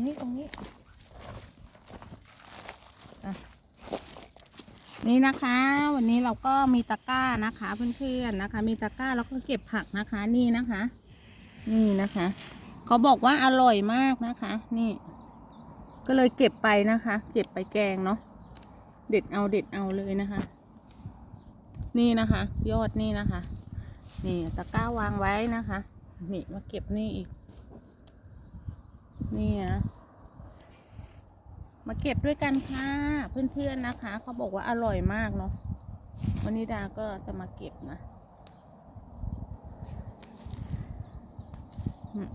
นี้ตรงนี้อ่นี่นะคะ วันนี้เราก็มีตะกร้านะคะเพื่อนๆนะคะ มีตะกร้าแล้วก็เก็บผักนะคะ นี่นะคะ นี่นะคะ เขาบอกว่าอร่อยมากนะคะ นี่ ก็เลยเก็บไปนะคะ เก็บไปแกงเนาะเด็ดเอาเด็ดเอาเลยนะคะ นี่นะคะ ยอดนี่นะคะ นี่ตะกร้าวางไว้นะคะ นี่มาเก็บนี่อีก นี่นะมาเก็บด้วยกันค่ะ เพื่อนๆนะคะ เขาบอกว่าอร่อยมากเนาะวันนี้ดาก็จะมาเก็บนะอืม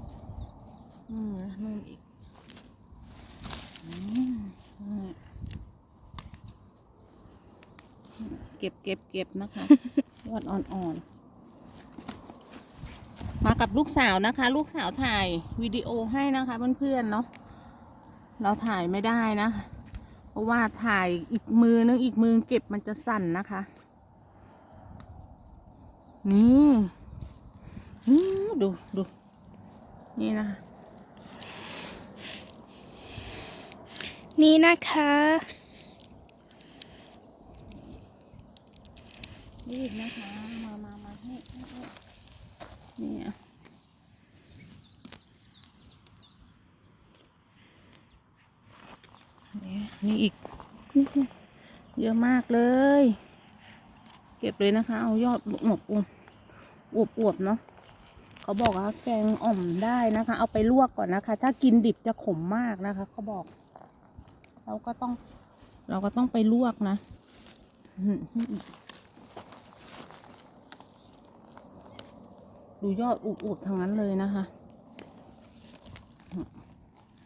อืมนู่นอีกเก็บเก็บเก็บนะคะยอดอ่อนๆ มากับลูกสาวนะคะ ลูกสาวถ่ายวิดีโอให้นะคะเพื่อนๆเนาะเราถ่ายไม่ได้นะ เพราะว่าถ่ายอีกมือนึงอีกมือเก็บมันจะสั่นนะคะ นี่นี่ดูดูนี่นะคะนี่นะคะนี่อีกนะคะ มามามาให้ นี่อะนี่นี่อีกนี่เยอะมากเลย เก็บเลยนะคะ เอายอดอวบอวบอวบอวบเนาะเขาบอกว่าแกงอ่อมได้นะคะ เอาไปลวกก่อนนะคะ ถ้ากินดิบจะขมมากนะคะ เขาบอก เราก็ต้อง เราก็ต้องไปลวกนะอืม ดูยอดอุบๆทั้งนั้นเลยนะคะ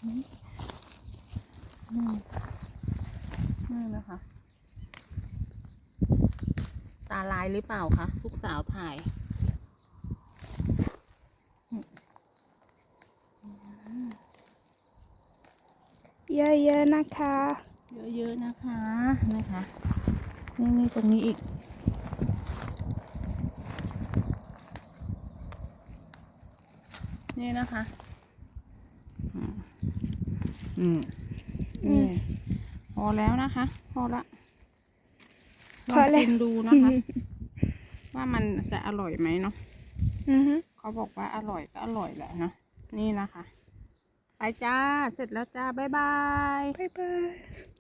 อืมนี่นะคะ ตาลายหรือเปล่าคะลูกสาวถ่ายเยอะๆนะคะ เยอะๆนะคะ นะคะ นี่นี่ตรงนี้อีก นี่นะคะอืมอืมอืนี่มพอแล้วนะคะ พอละพอแล้วงกินดูนะคะ ว่ามันจะอร่อยไหมเนาะอือฮึเขาบอกว่าอร่อยก็อร่อยแหละเนาะนี่นะคะ ไปจ้า เสร็จแล้วจ้า บ๊ายบาย บ๊ายบาย